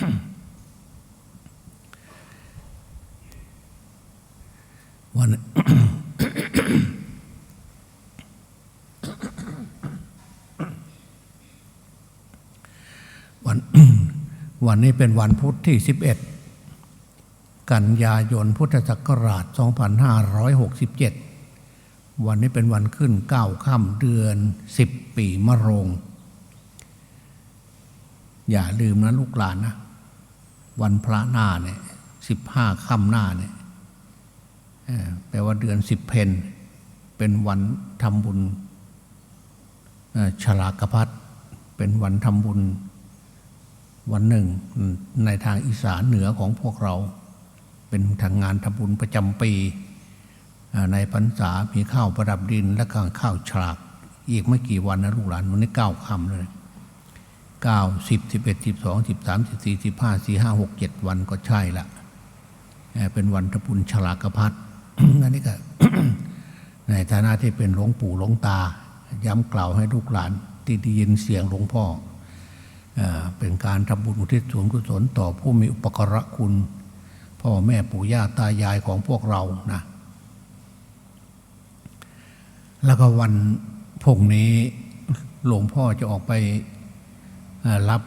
วันวันวันนี้เป็นวันพุธที่ 11 กันยายนพุทธศักราช 2567 วันนี้เป็นวันขึ้น 9 ค่ำเดือน 10 ปีมะโรง อย่าลืมนะลูกหลานนะ วันพระหน้าเนี่ย15ค่ำหน้าเนี่ยแปลว่าเดือนสิบเพนเป็นวันทำบุญฉลากพัดเป็นวันทำบุญ วันหนึ่งในทางอีสานเหนือของพวกเรา เป็นทางงานทำบุญประจำปี ในพรรษามีข้าวประดับดินและก็ข้าวฉลาก อีกไม่กี่วันนะลูกหลานวันนี้เก้าคำเลย เก้าสิบสิบเอ็ดสิบสองสิบสามสิบสี่สิบห้าสี่ห้าหกเจ็ดวันก็ใช่ละเป็นวันทำบุญฉลากพัดอันนี้ก็ในฐานะที่เป็นหลวงปู่หลวงตา ย้ำกล่าวให้ลูกหลานที่ได้ยินเสียงหลวงพ่อเป็นการทำบุญอุทิศส่วนกุศลต่อผู้มีอุปการะคุณ พ่อแม่ปู่ย่าตายายของพวกเรานะแล้วก็วันพรุ่งนี้หลวงพ่อจะออกไป รับ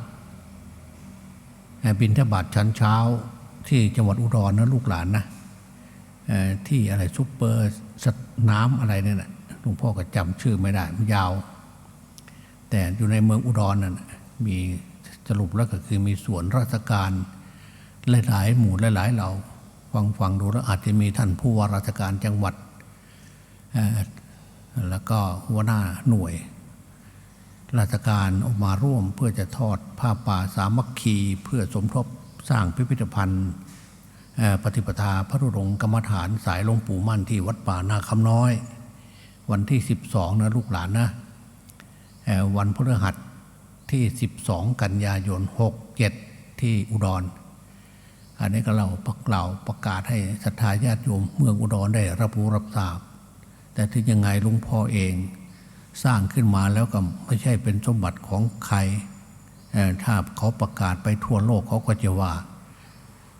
บินทบาทชั้นเช้าที่จังหวัดอุดรนะลูกหลานนะที่อะไรซุปเปอร์สน้ำอะไรเนี่ยนะหลวงพ่อก็จำชื่อไม่ได้มันยาว แต่อยู่ในเมืองอุดรนั่นะมีสรุปแล้วก็คือมีส่วนราชการหลายๆหมู่หลายๆเหล่าฟังฟังดูแล้วอาจจะมีท่านผู้ว่าราชการจังหวัดแล้วก็หัวหน้าหน่วย ราชการออกมาร่วมเพื่อจะทอดผ้าป่าสามัคคี เพื่อสมทบสร้างพิพิธภัณฑ์ปฏิปทาพระธุรงค์กรรมฐานสายหลวงปู่มั่นที่วัดป่านาคำน้อย วันที่ 12 นะลูกหลานนะวันพฤหัสที่ 12 กันยายน 67 ที่อุดร อันนี้ก็เราประกล่าวประกาศให้ศรัทธาญาติโยมเมืองอุดรได้รับรู้รับทราบ แต่ที่ยังไงลุงพ่อเอง สร้างขึ้นมาแล้วก็ไม่ใช่เป็นสมบัติของใคร ถ้าเขาประกาศไปทั่วโลกเขาก็จะว่า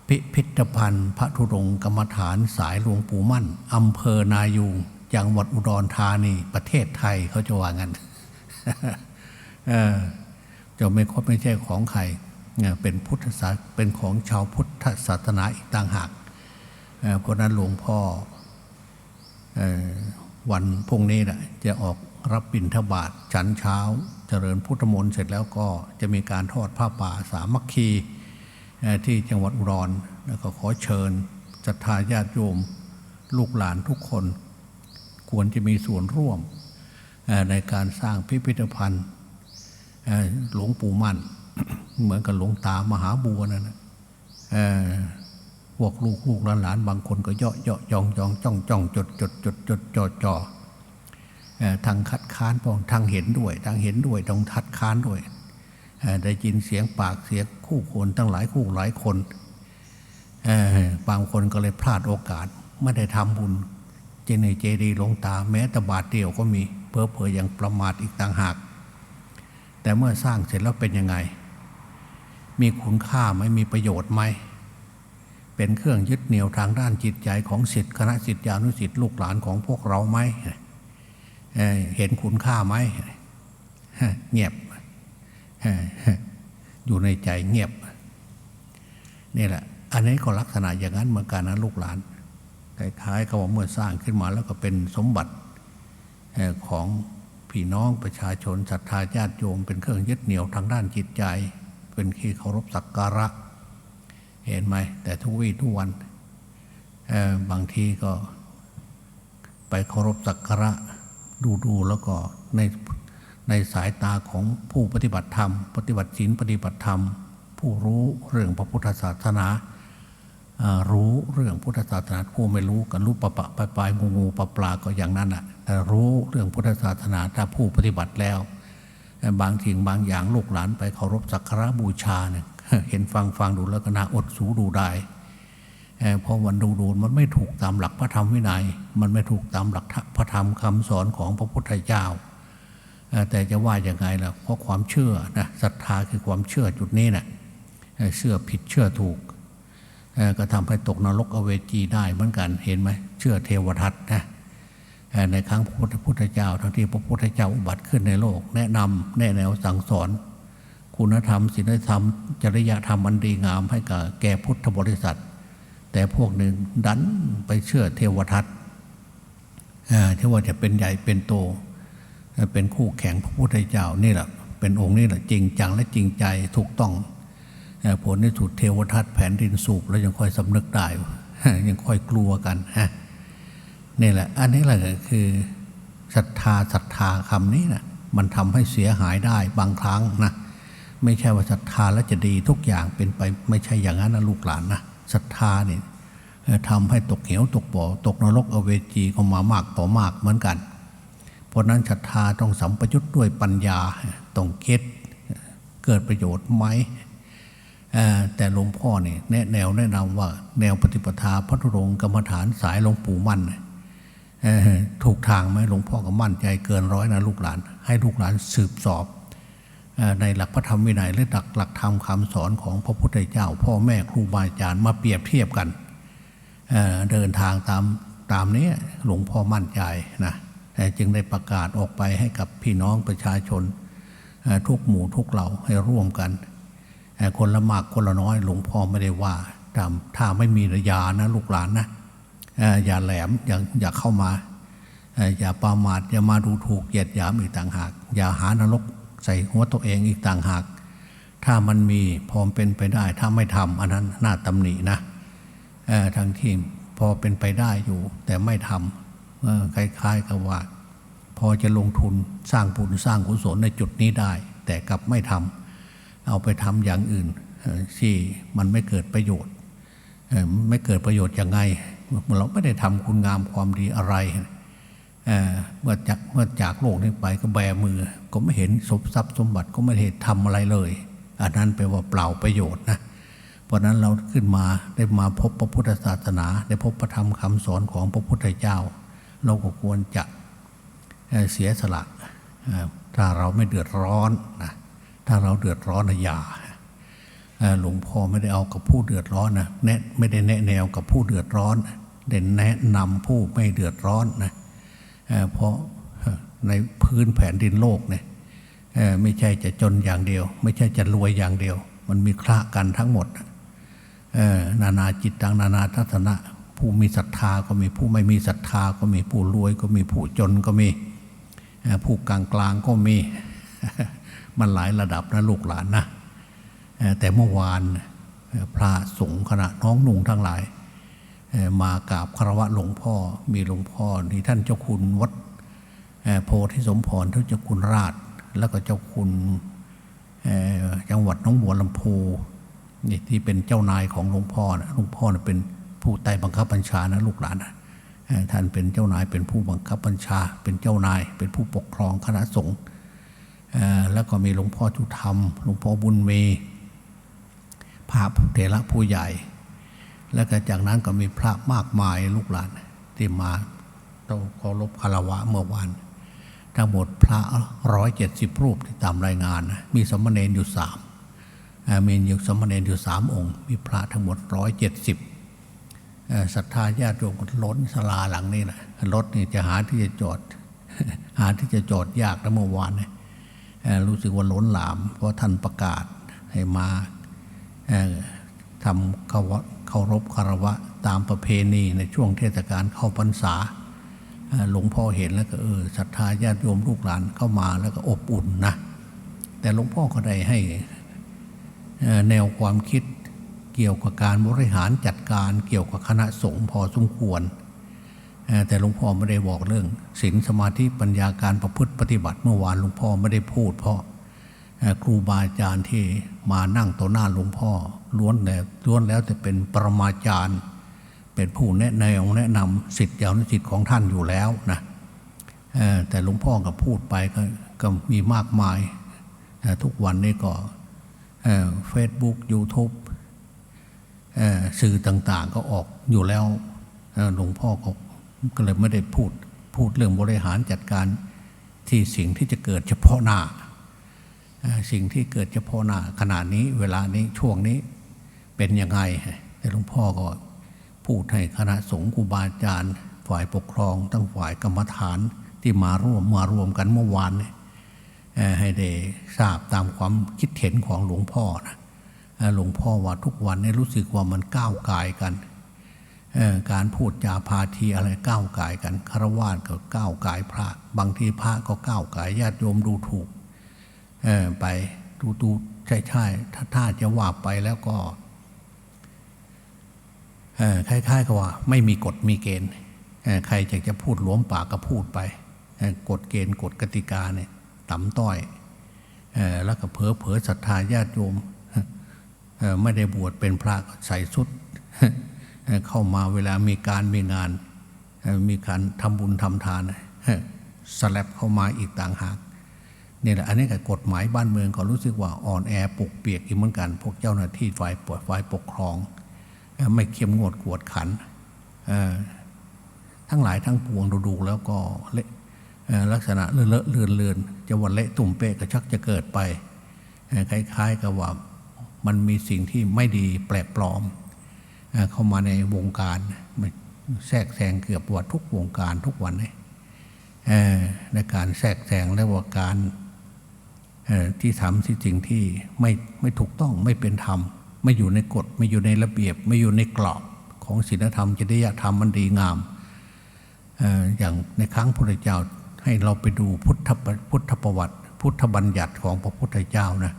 พิพิธภัณฑ์ พระธุรงกรรมฐานสายหลวงปู่มั่นอำเภอนายูงจังหวัดอุดรธานีประเทศไทยเขาจะว่างั้นจะไม่ครบไม่ใช่ของใครเป็นพุทธศาสเป็นของชาวพุทธศาสนาอีกต่างหากเพราะนั้นหลวงพ่อวันพรุ่งนี้นะจะออก รับบิณฑบาตฉันเช้า เจริญพุทธมนต์เสร็จแล้วก็จะมีการทอดผ้าป่าสามัคคีที่จังหวัดอุดรแล้วก็ขอเชิญศรัทธาญาติโยม ลูกหลานทุกคน ควรจะมีส่วนร่วมในการสร้างพิพิธภัณฑ์หลวงปู่มั่น เหมือนกับหลวงตามหาบัวนั่นพวกลูกลูกหลานหลานบางคนก็เยาะเยาะยองยองจ้องจ้องจดจดจดจดจ่อจ่อ ทางคัดค้านพองทางเห็นด้วยทางเห็นด้วยต้องทัดค้านด้วยได้ยินเสียงปากเสียงคู่คนตั้งหลายคู่หลายคนบางคนก็เลยพลาดโอกาสไม่ได้ทำบุญ เจเนเจดีลงตาแม้แต่บาทเดียวก็มีเพอเพอยังประมาทอีกต่างหาก แต่เมื่อสร้างเสร็จแล้วเป็นยังไง มีคุณค่าไหมมีประโยชน์ไหมเป็นเครื่องยึดเหนี่ยวทางด้านจิตใจของสิทธิคณะสิทธิานุสิทธิลูกหลานของพวกเราไหม เห็นคุณค่าไหมเงียบอยู่ในใจเงียบนี่แหละ อันนี้ก็ลักษณะอย่างนั้นเหมือนกันนะลูกหลานคล้ายๆกับว่าเมื่อสร้างขึ้นมาแล้วก็เป็นสมบัติของพี่น้องประชาชนศรัทธาญาติโยม เป็นเครื่องยึดเหนี่ยวทางด้านจิตใจ เป็นที่เคารพสักการะ เห็นไหม แต่ทุกวี่ทุกวันบางทีก็ไปเคารพสักการะ ดูดูๆแล้วก็ในในสายตาของผู้ปฏิบัติธรรม ปฏิบัติศีลปฏิบัติธรรม ผู้รู้เรื่องพระพุทธศาสนาอ่ารู้เรื่องพุทธศาสนาผู้ไม่รู้กันรู้ปะปะปลายปลายงูงูปลาปลาก็อย่างนั้นอะแต่รู้เรื่องพุทธศาสนาถ้าผู้ปฏิบัติแล้ว บางสิ่งบางอย่างลูกหลานไปเคารพสักการะบูชาเนี่ยเห็นฟังฟังดูแล้วก็น่าอดสูดูได้ เอ่อเพราะวันดูดูมันไม่ถูกตามหลักพระธรรมวินัย มันไม่ถูกตามหลักพระธรรมคำสอนของพระพุทธเจ้า แต่จะว่าอย่างไงล่ะเพราะความเชื่อนะศรัทธาคือความเชื่อจุดนี้นะ่ะเชื่อผิดเชื่อถูกก็ทำให้ตกนรกอเวจีได้เหมือนกันเห็นไหมเชื่อเทวทัตนะในครั้งพระพุทธเจ้าทั้งที่พระพุทธเจ้าอุบัติขึ้นในโลก แนะนำแนะแนวสั่งสอน คุณธรรมศีลธรรม จริยธรรมอันดีงามให้กับแก่พุทธบริษัท แต่พวกหนึ่งดันไปเชื่อเทวทัตเที่ว่าจะเป็นใหญ่เป็นโต เป็นคู่แข่งพระพุทธเจ้านี่แหละเป็นองค์นี่แหละจริงจังและจริงใจถูกต้องผลที่สุดเทวทัตแผ่นดินสูบแล้วยังค่อยสำนึกได้ยังค่อยกลัวกันฮะนี่แหละ อันนี้แหละคือศรัทธาศรัทธาคำนี้นะมันทำให้เสียหายได้บางครั้งนะไม่ใช่ว่าศรัทธาแล้วจะดีทุกอย่างเป็นไปไม่ใช่อย่างนั้นนะลูกหลานนะ ศรัทธาเนี่ยทำให้ตกเหวตกบ่อตกนรกอเวจีก็มามากต่อมากเหมือนกัน เพราะนั้นศรัทธาต้องสัมปยุทธ์ด้วยปัญญาต้องเก็ตเกิดประโยชน์ไหมแต่หลวงพ่อเนี่ยแนะแนวแนะนำว่าแนวปฏิปทาพัทธุรงกรรมฐานสายหลวงปู่มั่นถูกทางไหมหลวงพ่อก็มั่นใจเกินร้อยนะลูกหลาน ให้ลูกหลานสืบสอบ ในหลักพระธรรมวินัยและหลักหลักธรรมคำสอนของพระพุทธเจ้า พ่อแม่ครูบาอาจารย์มาเปรียบเทียบกันเเดินทางตามตามนี้หลวงพ่อมั่นใจนะแต่จึงได้ประกาศออกไปให้กับพี่น้องประชาชนทุกหมู่ทุกเหล่าให้ร่วมกันเอ่คนละมากคนละน้อยหลวงพ่อไม่ได้ว่าตามถ้าไม่มีระยานะลูกหลานนะอย่าแหลมอย่าอย่าเข้ามาเอ่ออย่าประมาทอย่ามาดูถูกเหยียดหยามอีกต่างหาก อย่าหานรก ใส่หัวตัวเองอีกต่างหาก ถ้ามันมีพอมเป็นไปได้ ถ้าไม่ทำอันนั้นน่าตำหนินะทางที่พอเป็นไปได้อยู่ แต่ไม่ทำคล้ายๆกับว่า พอจะลงทุนสร้างบุญสร้างกุศลในจุดนี้ได้ แต่กลับไม่ทำเอาไปทำอย่างอื่นที่มันไม่เกิดประโยชน์ ไม่เกิดประโยชน์ยังไงเราไม่ได้ทำคุณงามความดีอะไร เมื่อจากเมื่อจากโลกนี้ไปก็แบมือ ก็ไม่เห็นสมทรัพย์สมบัติก็ไม่เห็นทำอะไรเลยอันนั้นแปลว่าเปล่าประโยชน์นะเพราะนั้นเราขึ้นมาได้มาพบพระพุทธศาสนา ได้พบพระธรรมคำสอนของพระพุทธเจ้า เราก็ควรจะเสียสละถ้าเราไม่เดือดร้อนนะถ้าเราเดือดร้อนนะอย่าหลวงพ่อไม่ได้เอากับผู้เดือดร้อนนะแนะไม่ได้แนะแนวกับผู้เดือดร้อนได้แนะนำผู้ไม่เดือดร้อนนะ เพราะในพื้นแผ่นดินโลกเนี่ยไม่ใช่จะจนอย่างเดียว ไม่ใช่จะรวยอย่างเดียว มันมีคละกันทั้งหมดนานาจิตตังนานาทัศนะ ผู้มีศรัทธาก็มีผู้ไม่มีศรัทธาก็มีผู้รวยก็มีผู้จนก็มีผู้กลางกลางก็มี มันหลายระดับนะลูกหลานนะแต่เมื่อวานพระสงฆ์คณะน้องนุ่งทั้งหลาย มากราบคารวะหลวงพ่อมีหลวงพ่อที่ท่านเจ้าคุณวัดโพธิสมพรท่านเจ้าคุณราช แล้วก็เจ้าคุณจังหวัดน้องบัวลำพูนี่ที่เป็นเจ้านายของหลวงพ่อนะหลวงพ่อนะเป็นผู้ใต้บังคับบัญชานะลูกหลานนะท่านเป็นเจ้านายเป็นผู้บังคับบัญชา เป็นเจ้านาย เป็นผู้ปกครองคณะสงฆ์แล้วก็มีหลวงพ่อจุธรรม หลวงพ่อบุญมีพระเถระผู้ใหญ่ แล้วก็จากนั้นก็มีพระมากมายลูกหลานที่มาต้องเคารพคารวะเมื่อวานทั้งหมดพระร้อยเจ็ดสิบรูปที่ตามรายงานนะมีสมณเณรอยู่สามอ่ามีอยู่สมณเณรอยู่สามองค์ มีพระทั้งหมดร้อยเจ็ดสิบศรัทธาญาติโยมล้นสลาหลังนี้นะรถนี่จะหาที่จะจอด หาที่จะจอดยากนะเมื่อวานเนี่ยรู้สึกว่าล้นหลาม เพราะท่านประกาศให้มาทำเคารพ เคารพคารวะตามประเพณีในช่วงเทศกาลเข้าพรรษาหลวงพ่อเห็นแล้วก็เออศรัทธาญาติโยมลูกหลานเข้ามาแล้วก็อบอุ่นนะแต่หลวงพ่อก็ได้ให้แนวความคิดเกี่ยวกับการบริหารจัดการเกี่ยวกับคณะสงฆ์พอสมควร แต่หลวงพ่อไม่ได้บอกเรื่องศีลสมาธิปัญญาการประพฤติปฏิบัติเมื่อวานหลวงพ่อไม่ได้พูดเพราะเอ่อ ครูบาอาจารย์ที่มานั่งต่อหน้าหลวงพ่อล้วนแต่ล้วนแล้วจะเป็นปรมาจารย์ เป็นผู้แนะแนวแนะนำสิทธิ์ยาวนิสิทธิ์ของท่านอยู่แล้วนะแต่หลวงพ่อก็พูดไปก็ก็มีมากมายเอ่ทุกวันนี้ก็เฟซบุ๊กยูทูบสื่อต่างๆก็ออกอยู่แล้วหลวงพ่อก็ก็เลยไม่ได้พูดพูดเรื่องบริหารจัดการที่สิ่งที่จะเกิดเฉพาะหน้า สิ่งที่เกิดเฉพาะหน้าขณะนี้เวลานี้ช่วงนี้เป็นยังไงแต่หลวงพ่อก็พูดให้คณะสงฆ์ครูบาอาจารย์ ฝ่ายปกครองทั้งฝ่ายกรรมฐานที่มาร่วมมารวมกันเมื่อวานให้ได้ทราบตามความคิดเห็นของหลวงพ่อนะหลวงพ่อว่าทุกวันนี้รู้สึกว่ามันก้าวไกลกัน การพูดจาพาทีอะไรก้าวไก่ายกันคารวะก็ก้าวไก่ายพระ บางทีพระก็ก้าวไก่ายญาติโยมดูถูก ไปดูดูใช่ใช่ถ้าถ้าจะว่าไปแล้วก็คล้ายๆกับว่า ไม่มีกฎมีเกณฑ์ใครอยากจะพูดหลวมปากก็พูดไปกฎเกณฑ์กฎกติกาเนี่ยต่ำต้อยอแล้วก็เผลอเผลอศรัทธาญาติโยมไม่ได้บวชเป็นพระใส่ชุดเข้ามาเวลามีการมีงาน มีการทำบุญทำทานเอ่อสลับเข้ามาอีกต่างหาก นี่แหละอันนี้กับกฎหมายบ้านเมืองก็รู้สึกว่าอ่อนแอปกเปียกอีกเหมือนกัน พวกเจ้าหน้าที่ฝ่ายปกฝ่ายปกครอง ไม่เข้มงวดกวดขันทั้งหลายทั้งปวงดูๆแล้วก็เละลักษณะเลอะเลอะเลือนเลือนจะวันเละตุ่มเป๊ะก็ชักจะเกิดไปคล้าย ๆ กับว่ามันมีสิ่งที่ไม่ดีแปลกปลอมเอเข้ามาในวงการแทรกแซงเกือบว่าทุกวงการทุกวันเลยในการแทรกแซงและว่าการ ที่ทำที่จริงที่ไม่ไม่ถูกต้องไม่เป็นธรรม ไม่อยู่ในกฎ ไม่อยู่ในระเบียบ ไม่อยู่ในกรอบของศีลธรรมจริยธรรมมันดีงามออย่างในครั้งพระพุทธเจ้าให้เราไปดูพุทธประพุทธประวัติ พุทธบัญญัติของพระพุทธเจ้านะ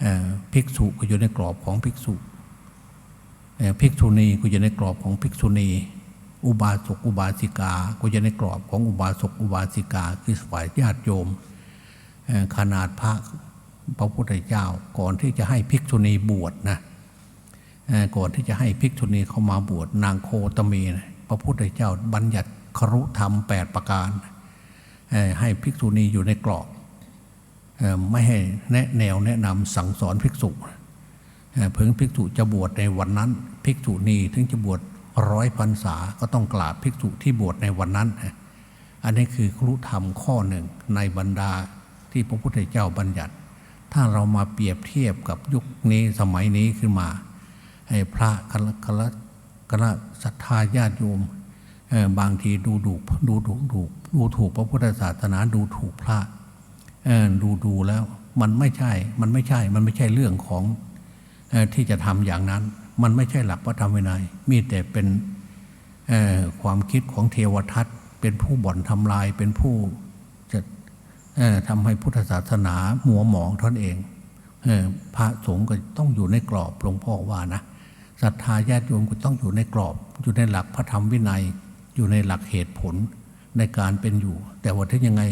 เอ่อภิกษุก็อยู่ในกรอบของภิกษุภิกษุณีก็อยู่ในกรอบของภิกษุณี อุบาสกอุบาสิกาก็อยู่ในกรอบของอุบาสกอุบาสิกาคือฝ่ายญาติโยม ขนาดพระพระพุทธเจ้าก่อนที่จะให้ภิกษุณีบวชนะเอ่อก่อนที่จะให้ภิกษุณีเข้ามาบวชนางโคตมีนะพระพุทธเจ้าบัญญัติครุธรรมแปดประการ ให้ภิกษุณีอยู่ในกรอบไม่ให้แนะแนวแนะนำสั่งสอนภิกษุเอ่อเพิ่งภิกษุจะบวชในวันนั้น ภิกษุนีถึงจะบวชร้อยพรรษาก็ต้องกราบภิกษุที่บวชในวันนั้น อันนี้คือครุธรรมข้อหนึ่งในบรรดา ที่พระพุทธเจ้าบัญญัติ ถ้าเรามาเปรียบเทียบกับยุคนี้สมัยนี้ขึ้นมาให้พระคณะคณะคณะศรัทธาญาติโยมบางทีดูดูดูดูดูดูถูกพระพุทธศาสนาดูถูกพระดูดูแล้วมันไม่ใช่ มันไม่ใช่ มันไม่ใช่เรื่องของที่จะทำอย่างนั้น มันไม่ใช่หลักพระธรรมวินัย มีแต่เป็นความคิดของเทวทัตเป็นผู้บ่อนทำลายเป็นผู้จะ ทำให้พุทธศาสนามัวหมองท่านเองพระสงฆ์ก็ต้องอยู่ในกรอบหลวงพ่อว่านะศรัทธาญาติโยมก็ต้องอยู่ในกรอบ อยู่ในหลักพระธรรมวินัย อยู่ในหลักเหตุผลในการเป็นอยู่ แต่ว่าถ้ายังไง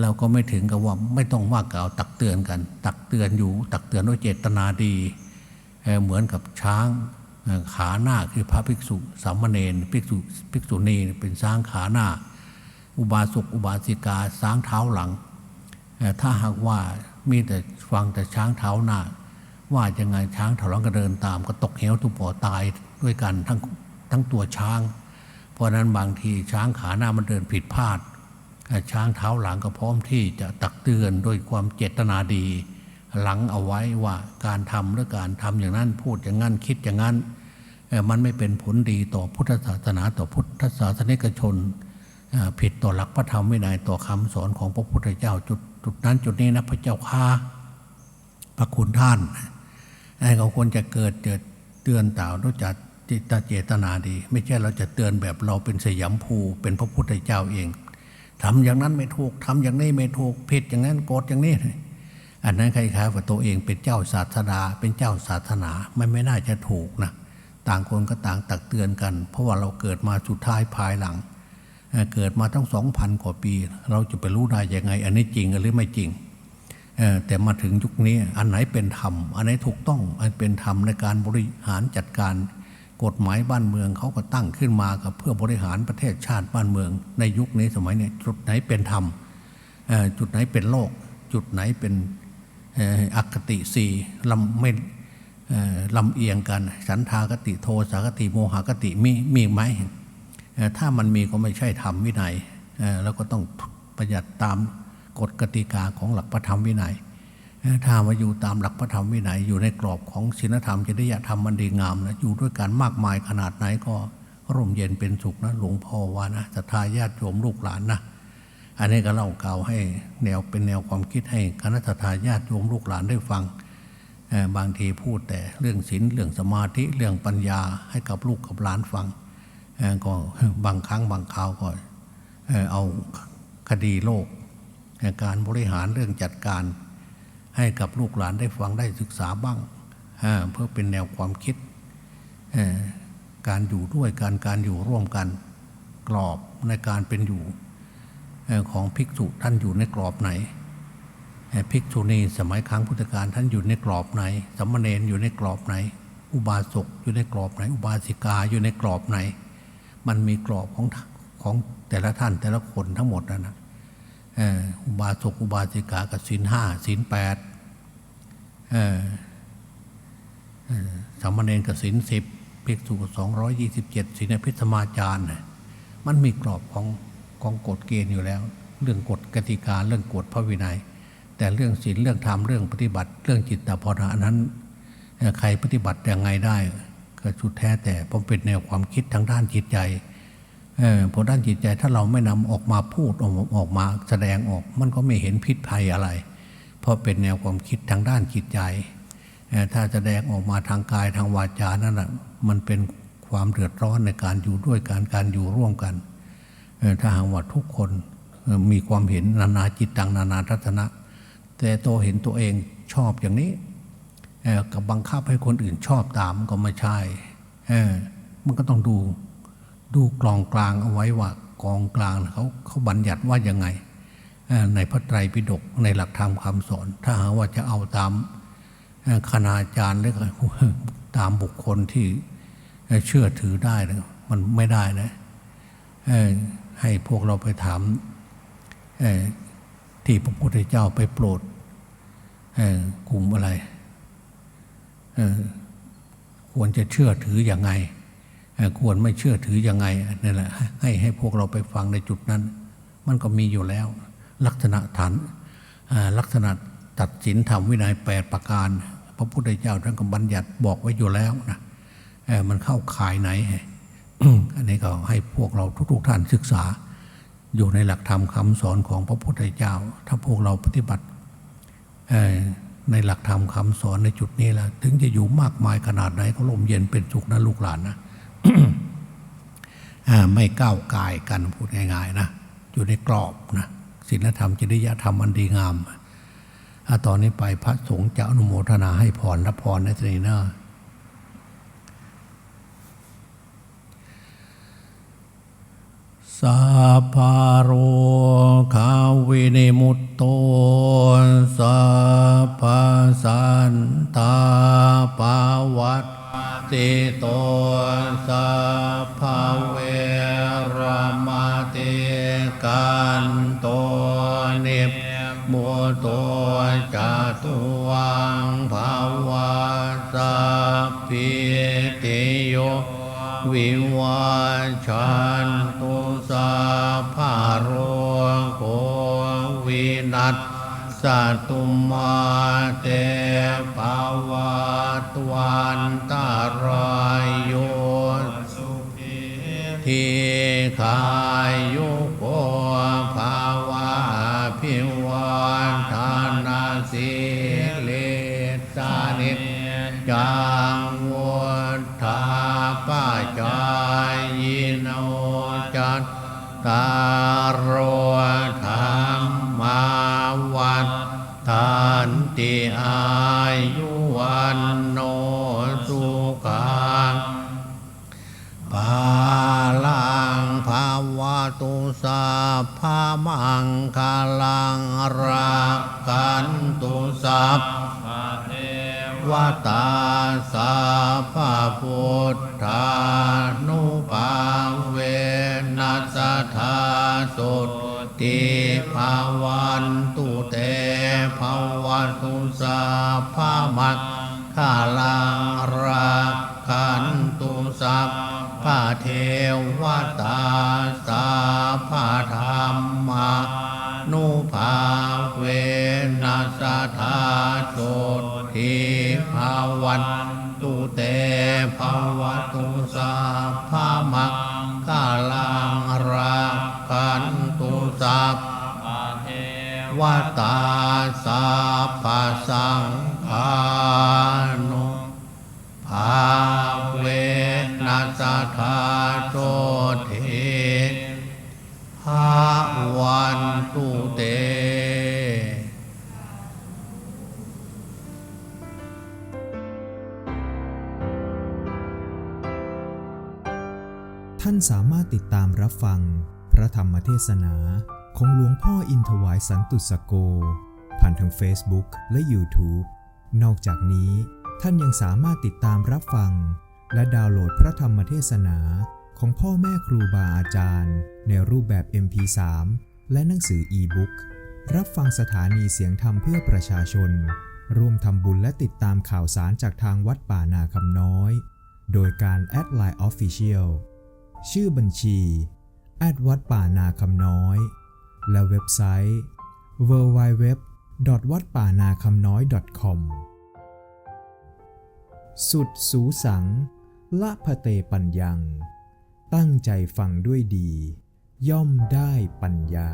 เราก็ไม่ถึงกับว่าไม่ต้องว่ากล่าวตักเตือนกัน ตักเตือนอยู่ ตักเตือนด้วยเจตนาดีเหมือนกับช้างขาหน้าคือพระภิกษุสามเณรภิกษุภิกษุณีเป็นช้างขาหน้า อุบาสกอุบาสิกาช้างเท้าหลังเอ่ถ้าหากว่ามีแต่ฟังแต่ช้างเท้าหน้า ว่ายังไงช้างเท้าหลังก็เดินตาม ก็ตกเหวตุกบ่อตายด้วยกันทั้งทั้งตัวช้าง เพราะฉะนั้นบางทีช้างขาหน้ามันเดินผิดพลาด ช้างเท้าหลังก็พร้อมที่จะตักเตือนด้วยความเจตนาดี หลังเอาไว้ว่าการทำหรือการทำอย่างนั้นพูดอย่างนั้นคิดอย่างนั้นเอ่มันไม่เป็นผลดีต่อพุทธศาสนาต่อพุทธศาสนิกชน ผิดต่อหลักพระธรรมวินัยต่อคำสอนของพระพุทธเจ้าจุดจุดนั้นจุดนี้นะพระเจ้าค่าพระคุณท่านไอ้เขาควรจะเกิดเตือนเต่าด้วยจัดจิตเจตนาดี ไม่ใช่เราจะเตือนแบบเราเป็นสยามภูเป็นพระพุทธเจ้าเองทำอย่างนั้นไม่ถูกทำอย่างนี้ไม่ถูกผิดอย่างนั้นโกรธอย่างนี้อันนั้นคล้ายๆว่าตัวเองเป็นเจ้าศาสดาเป็นเจ้าศาสนามันไม่น่าจะถูกนะต่างคนก็ต่างตักเตือนกัน เพราะว่าเราเกิดมาสุดท้ายภายหลัง เกิดมาตั้งสองพันกว่าปี เราจะไปรู้ได้ยังไง อันนี้จริงหรือไม่จริงแต่มาถึงยุคนี้อันไหนเป็นธรรม อันไหนถูกต้องอันเป็นธรรมในการบริหารจัดการกฎหมายบ้านเมืองเขาก็ตั้งขึ้นมากับเพื่อบริหารประเทศชาติบ้านเมือง ในยุคนี้สมัยนี้จุดไหนเป็นธรรมจุดไหนเป็นโลก จุดไหนเป็นอคติสีลำไม่ลำเอียงกันฉันทากติโทสากติโมหากติมีมีไหม ถ้ามันมีก็ไม่ใช่ธรรมวินัยแล้วก็ต้องประหยัดตามกฎกติกาของหลักพระธรรมวินัย ถ้ามาอยู่ตามหลักพระธรรมวินัย อยู่ในกรอบของศีลธรรมจริยธรรมมันดีงามนะอยู่ด้วยกันมากมายขนาดไหนก็ร่มเย็นเป็นสุขนะหลวงพ่อว่านะศรัทธาญาติโยมลูกหลานนะอันนี้ก็เล่าเก่าให้แนวเป็นแนวความคิดให้คณะศรัทธาญาติโยมลูกหลานได้ฟัง บางทีพูดแต่เรื่องศีลเรื่องสมาธิเรื่องปัญญาให้กับลูกกับหลานฟัง ก็บางครั้งบางคราวก็เอาคดีโลก การบริหารเรื่องจัดการให้กับลูกหลานได้ฟังได้ศึกษาบ้างเพื่อเป็นแนวความคิด การอยู่ด้วยการการอยู่ร่วมกันกรอบในการเป็นอยู่ของภิกษุท่านอยู่ในกรอบไหนภิกษุณีสมัยครั้งพุทธกาลท่านอยู่ในกรอบไหนสามเณรอยู่ในกรอบไหน อุบาสกอยู่ในกรอบไหน อุบาสิกาอยู่ในกรอบไหน มันมีกรอบของของแต่ละท่านแต่ละคนทั้งหมดนะนะอุบาสกอุบาสิกากับศีลห้าศีลแปดสามเณรกับศีลสิบภิกษุสองร้อยยี่สิบเจ็ดศีลพิสมาจารน่ะมันมีกรอบของของกฎเกณฑ์อยู่แล้ว เรื่องกฎกติกาเรื่องกฎพระวินัย แต่เรื่องศีลเรื่องธรรมเรื่องปฏิบัติ เรื่องจิตตภาวนาอันนั้น ใครปฏิบัติยังไงได้ ก็สุดแท้แต่ผมเป็นแนวความคิดทางด้านจิตใจเออพอด้านจิตใจถ้าเราไม่นำออกมาพูดออกมาแสดงออก มันก็ไม่เห็นพิษภัยอะไร เพราะเป็นแนวความคิดทางด้านจิตใจ ถ้าแสดงออกมาทางกายทางวาจานั่นแหะมันเป็นความเดือดร้อนในการอยู่ด้วยการการอยู่ร่วมกัน ถ้าหากว่าทุกคนมีความเห็นนานาจิตตังนานาทัศนะ แต่ตัวเห็นตัวเองชอบอย่างนี้ กับบังคับให้คนอื่นชอบตามก็ไม่ใช่มันก็ต้องดูดูกลองกลางเอาไว้ว่ากองกลางเขาเขาบัญญัติว่ายังไง ในพระไตรปิฎกในหลักธรรมคำสอน ถ้าหากว่าจะเอาตามคณาจารย์หรือตามบุคคลที่เชื่อถือได้มันไม่ได้นะให้พวกเราไปถามที่พระพุทธเจ้าไปโปรดกลุ่มอะไร ควรจะเชื่อถืออย่างไง ควรไม่เชื่อถือยังไงนั่แหละให้ให้พวกเราไปฟังในจุดนั้น มันก็มีอยู่แล้ว ลักษณะฐานลักษณะตัดสินธรรมวินัยแปดประการ พระพุทธเจ้าท่านก็บัญญัติบอกไว้อยู่แล้วนะมันเข้าข่ายไหนอันนี้ก็ให้พวกเราทุกๆท่านศึกษา อยู่ในหลักธรรมคำสอนของพระพุทธเจ้า ถ้าพวกเราปฏิบัติ ในหลักธรรมคำสอนในจุดนี้แหละถึงจะอยู่มากมายขนาดไหนก็ลมเย็นเป็นสุขนะลูกหลานนะไม่ก้าวกายกันพูดง่ายๆนะอยู่ในกรอบนะศีลธรรมจริยธรรมอันดีงามอ่าตอนนี้ไปพระสงฆ์จะอนุโมทนาให้พรรับพรในตรีนะ สัพพาโรคาวินิมุตโตสัพพสันตาปาวัตติโตสัพพเวรมาพระธานุทิภาวันตุเตภาวตุสาภามังกาลังราคันตุสัพวตา สันตุสโก ผ่านทาง Facebook และ YouTube นอกจากนี้ท่านยังสามารถติดตามรับฟัง และดาวน์โหลดพระธรรมเทศนาของพ่อแม่ครูบาอาจารย์ ในรูปแบบ MP3 และหนังสืออีบุ๊กรับฟังสถานีเสียงธรรมเพื่อประชาชน ร่วมทำบุญและติดตามข่าวสารจากทางวัดป่านาคำน้อย โดยการแอดไลน์ Official ชื่อบัญชี แอดวัดป่านาคำน้อย และเว็บไซต์ www. วัดป่านาคำน้อย .com สุดสูสัง ละพะเตปัญญัง ตั้งใจฟังด้วยดี ย่อมได้ปัญญา